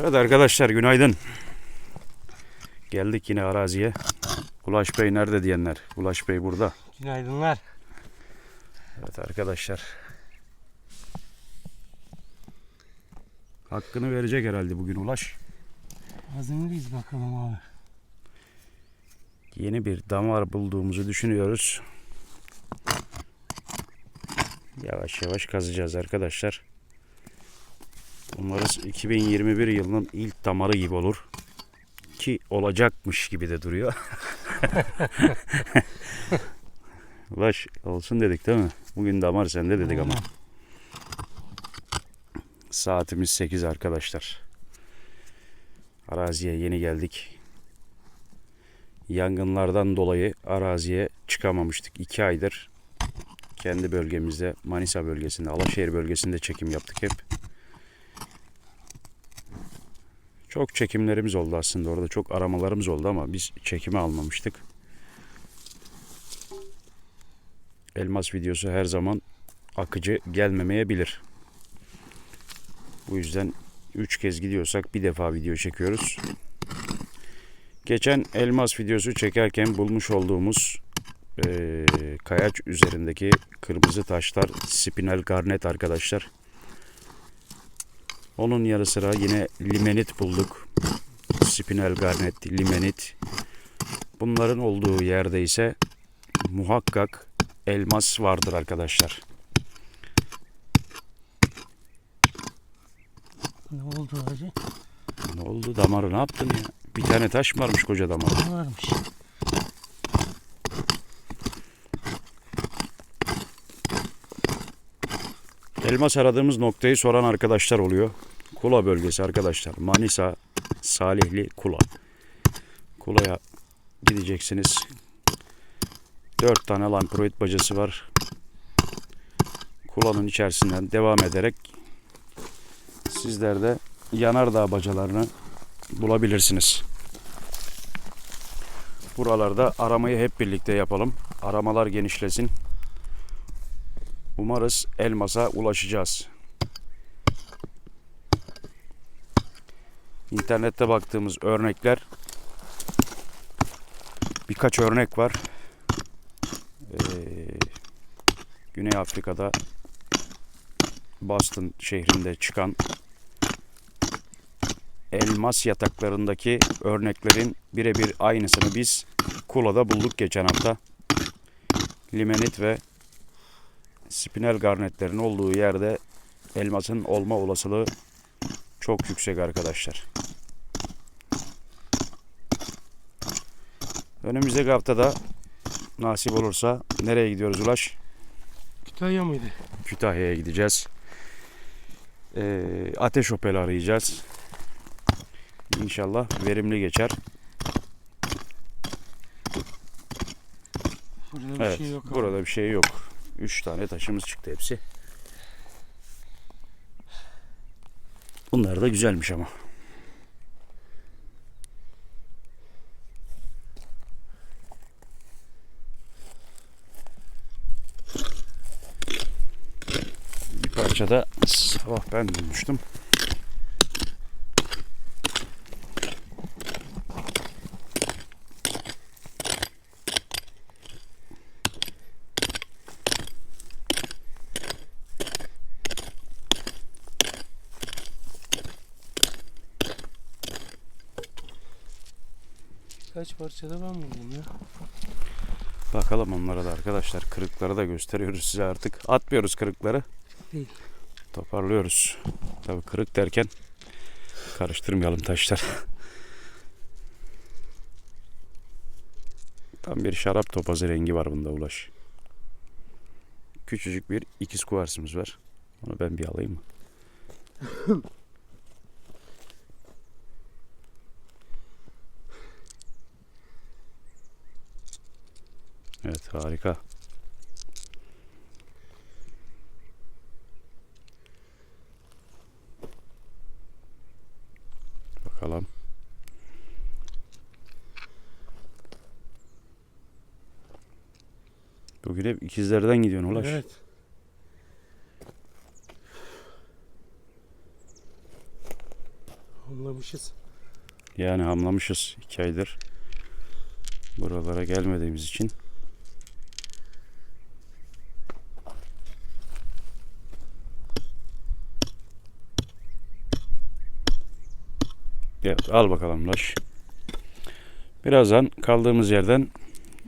Evet arkadaşlar günaydın. Geldik yine araziye. Ulaş Bey nerede diyenler. Ulaş Bey burada. Günaydınlar. Evet arkadaşlar. Hakkını verecek herhalde bugün Ulaş. Hazırlıyız bakalım abi. Yeni bir damar bulduğumuzu düşünüyoruz. Yavaş yavaş kazacağız arkadaşlar. Umarız 2021 yılının ilk damarı gibi olur. Ki olacakmış gibi de duruyor. Ulaş olsun dedik değil mi? Bugün damar sende dedik ama. Saatimiz 8 arkadaşlar. Araziye yeni geldik. Yangınlardan dolayı araziye çıkamamıştık. 2 aydır kendi bölgemizde Manisa bölgesinde, Alaşehir bölgesinde çekim yaptık hep. Çok çekimlerimiz oldu aslında orada çok aramalarımız oldu ama biz çekime almamıştık. Elmas videosu her zaman akıcı gelmemeyebilir. Bu yüzden 3 kez gidiyorsak bir defa video çekiyoruz. Geçen elmas videosu çekerken bulmuş olduğumuz eee, kayaç üzerindeki kırmızı taşlar spinel garnet arkadaşlar. Onun yanı sıra yine limenit bulduk. Spinel garnet, limenit. Bunların olduğu yerde ise muhakkak elmas vardır arkadaşlar. Ne oldu hacı? Ne oldu damarı ne yaptın ya? Bir tane taş varmış koca damar. Ne varmış? Elmas aradığımız noktayı soran arkadaşlar oluyor. Kula bölgesi arkadaşlar. Manisa, Salihli, Kula. Kula'ya gideceksiniz. Dört tane lamproid bacası var. Kula'nın içerisinden devam ederek sizler de yanardağ bacalarını bulabilirsiniz. Buralarda aramayı hep birlikte yapalım. Aramalar genişlesin. Umarız elmasa ulaşacağız. İnternette baktığımız örnekler birkaç örnek var. Ee, Güney Afrika'da Boston şehrinde çıkan elmas yataklarındaki örneklerin birebir aynısını biz Kula'da bulduk geçen hafta. Limenit ve spinel garnetlerin olduğu yerde elmasın olma olasılığı çok yüksek arkadaşlar. Önümüzdeki haftada nasip olursa nereye gidiyoruz Ulaş? Kütahya mıydı? Kütahya'ya gideceğiz. Ee, ateş opeli arayacağız. İnşallah verimli geçer. Burada bir Evet, şey yok. abi. burada bir şey yok. Üç tane taşımız çıktı hepsi. Bunlar da güzelmiş ama. Bir parça da sabah ben bulmuştum. Kaç parçada ben buldum ya. Bakalım onlara da arkadaşlar. Kırıkları da gösteriyoruz size artık. Atmıyoruz kırıkları. Değil. Toparlıyoruz. Tabii kırık derken karıştırmayalım taşlar. Tam bir şarap topazı rengi var bunda Ulaş. Küçücük bir ikiz kuvarsımız var. Onu ben bir alayım mı? Evet harika. Bakalım. Bugün hep ikizlerden gidiyorsun Ulaş. Evet. Anlamışız. Yani hamlamışız iki aydır. Buralara gelmediğimiz için. Evet al bakalım Laş. Birazdan kaldığımız yerden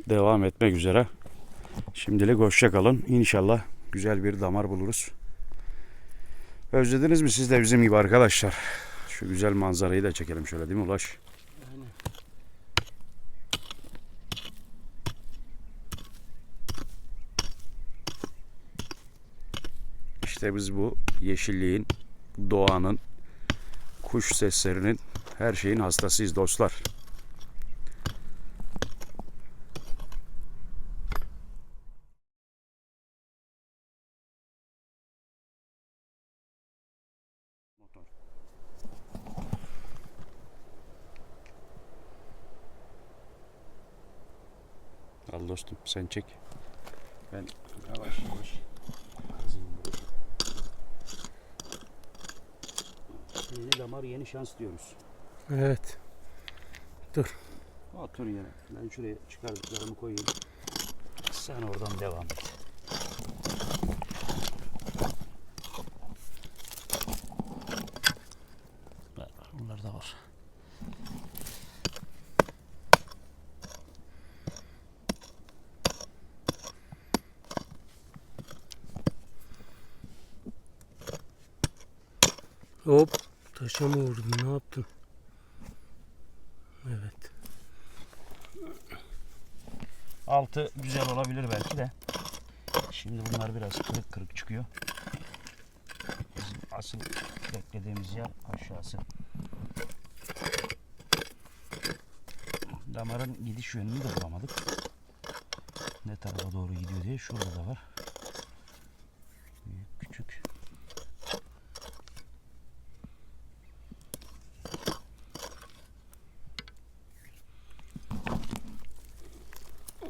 devam etmek üzere. Şimdilik hoşça kalın. İnşallah güzel bir damar buluruz. Özlediniz mi siz de bizim gibi arkadaşlar? Şu güzel manzarayı da çekelim şöyle değil mi Ulaş? İşte biz bu yeşilliğin, doğanın, kuş seslerinin, her şeyin hastasıyız dostlar. Al dostum sen çek. Ben yavaş yavaş. Yeni damar yeni şans diyoruz. Evet. Otur yine. Ben şuraya çıkardıklarımı koyayım. Sen oradan devam et. Bunlar da var. Hop. Taşa mı vurdun? Ne yaptın? Evet. Altı güzel olabilir belki de. Şimdi bunlar biraz kırık kırık çıkıyor. Bizim asıl beklediğimiz yer aşağısı. Damarın gidiş yönünü de bulamadık. Ne tarafa doğru gidiyor diye şurada da var. Büyük küçük.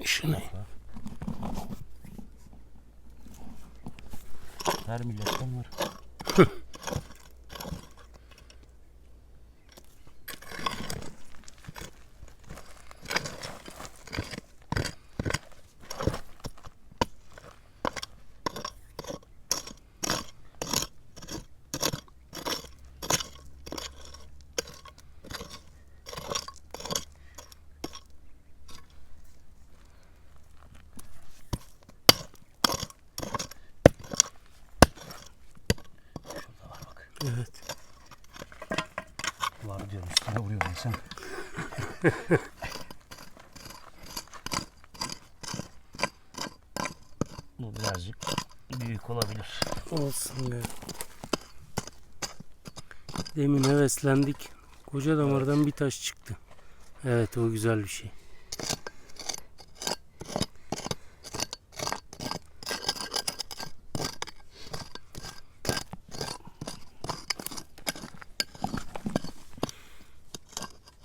Şu ne? Her milletten var. Şurada var bak. Evet. Var diyorum üstüne vuruyor insan. Bu birazcık büyük olabilir. Olsun be. Demin heveslendik. Koca damardan bir taş çıktı. Evet o güzel bir şey.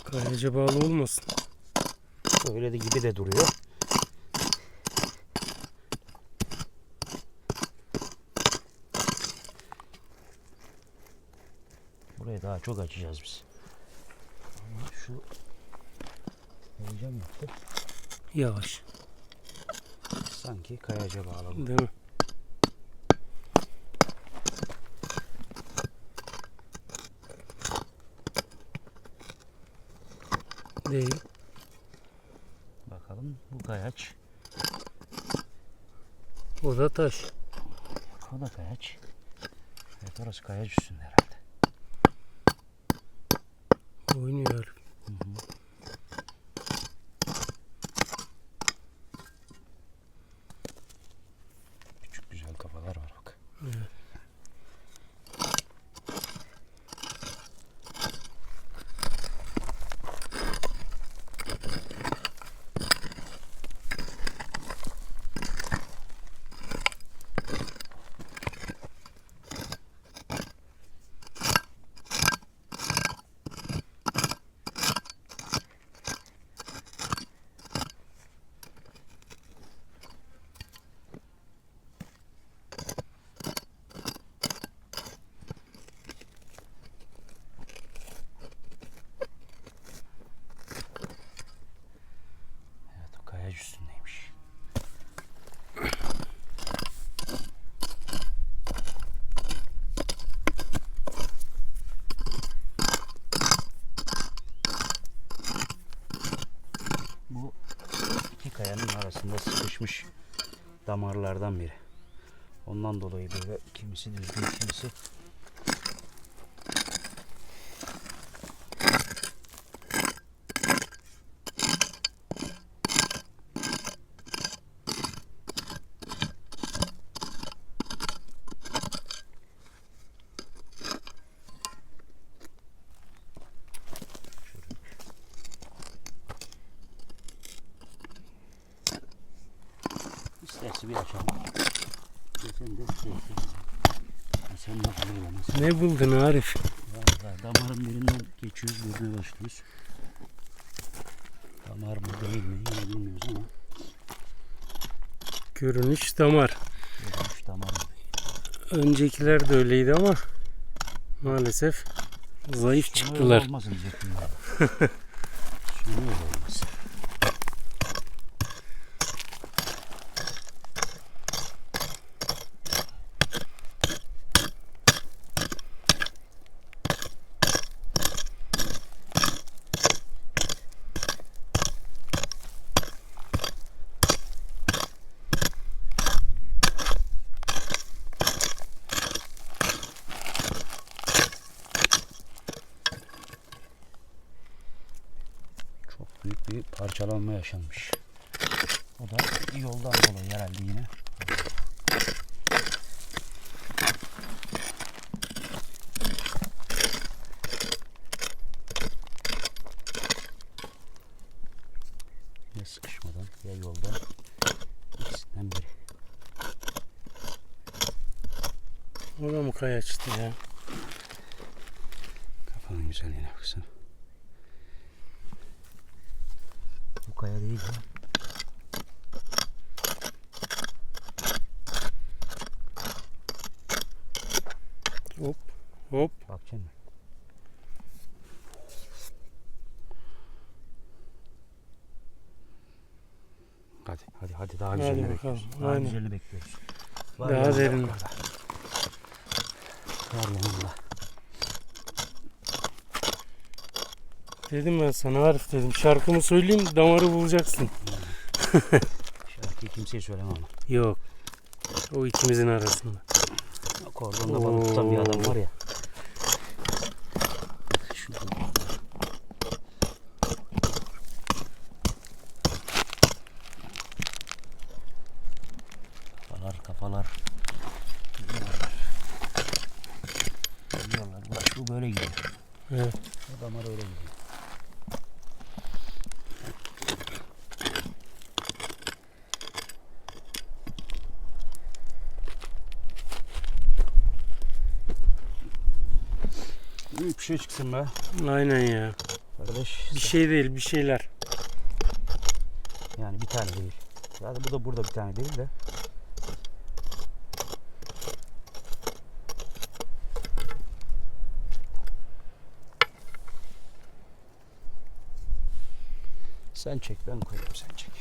Kayaca bağlı olmasın. Öyle de gibi de duruyor. Burayı daha çok açacağız biz. Ama şu heyecan yaptı. Yavaş. Sanki kayaca bağladı. Değil mi? Değil. Bakalım bu kayaç. O da taş. O da kayaç. Evet orası kayaç üstünde herhalde. Bu iki kayanın arasında sıkışmış damarlardan biri. Ondan dolayı böyle kimisi düzgün kimisi İsterse bir açalım. Sen de. Sen kullanamazsın. Ne buldun Arif? Vallahi damarın birinden geçiyoruz, birine başlıyoruz. Damar mı değil mi yine bilmiyoruz ama Görünüş damar. görmüş damar? Öncekiler de öyleydi ama maalesef zayıf Sonu çıktılar. olmaz diyecektim ya. Sonu öyle olmaz. Çok büyük bir parçalanma yaşanmış. O da yoldan dolayı herhalde yine. Ya sıkışmadan ya yoldan ikisinden biri. O da mı kayaçtı ya? Kafanın güzelliğine baksana. Bu kaya değil ya. Hop hop. Bakacaksın mı? Hadi hadi hadi daha Hadi güzelini bakalım, bekliyoruz. Daha aynen. güzelini bekliyoruz. Var Daha yanında, derin. orada. Var yanında. Dedim ben sana Arif dedim. Şarkımı söyleyeyim damarı bulacaksın. Şarkıyı kimseye söylemem ama. Yok. O ikimizin arasında. Kordonda balık tutan bir adam var ya. Kafalar kafalar. Gidiyorlar. Gidiyorlar. Bak bu böyle gidiyor. Evet. O damar öyle gidiyor. Büyük bir şey çıksın be. Aynen ya. Kardeş. Bir şey değil bir şeyler. Yani bir tane değil. Yani bu da burada bir tane değil de. Sen çek ben koyayım sen çek.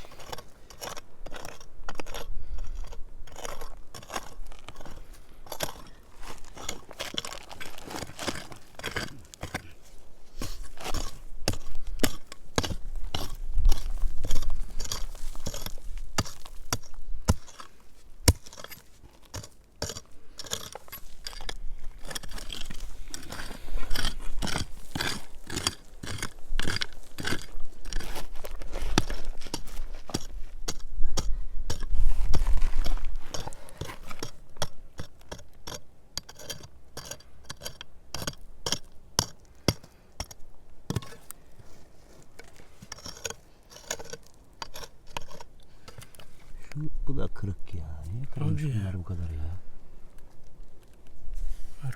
Şu, bu da kırık ya. Niye kırılmış Abi ya. bunlar bu kadar ya?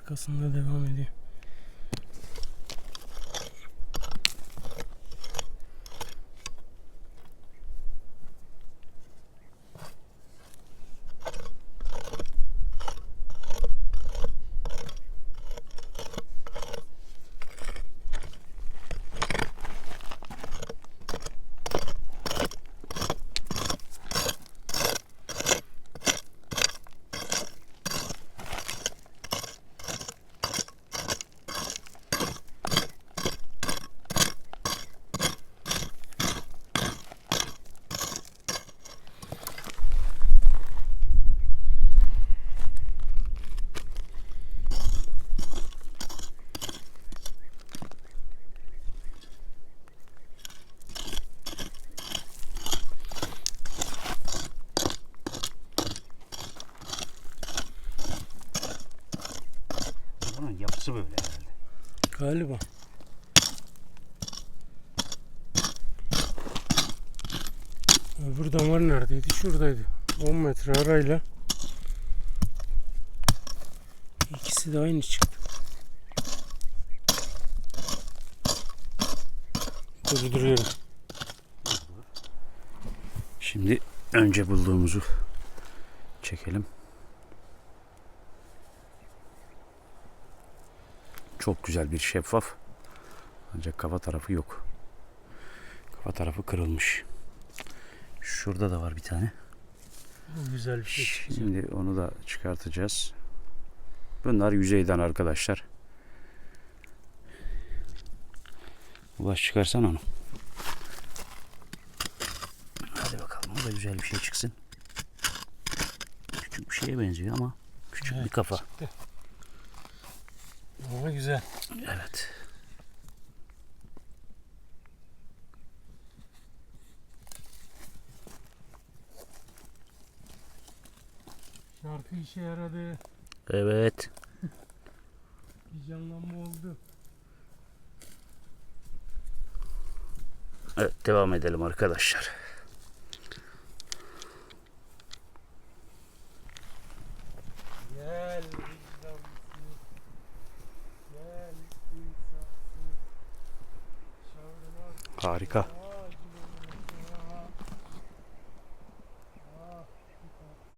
Arkasında devam ediyor. Galiba. Öbür damar neredeydi? Şuradaydı. 10 metre arayla. İkisi de aynı çıktı. Durduruyorum. Şimdi önce bulduğumuzu çekelim. Çok güzel bir şeffaf. Ancak kafa tarafı yok. Kafa tarafı kırılmış. Şurada da var bir tane. Bu güzel bir şey çıktı. Şimdi onu da çıkartacağız. Bunlar yüzeyden arkadaşlar. Ulaş çıkarsan onu. Hadi bakalım o da güzel bir şey çıksın. Küçük bir şeye benziyor ama küçük bir Evet, kafa. Ama güzel. Evet. Şarkı işe yaradı. Evet. Bir canlanma oldu. Evet devam edelim arkadaşlar. Harika.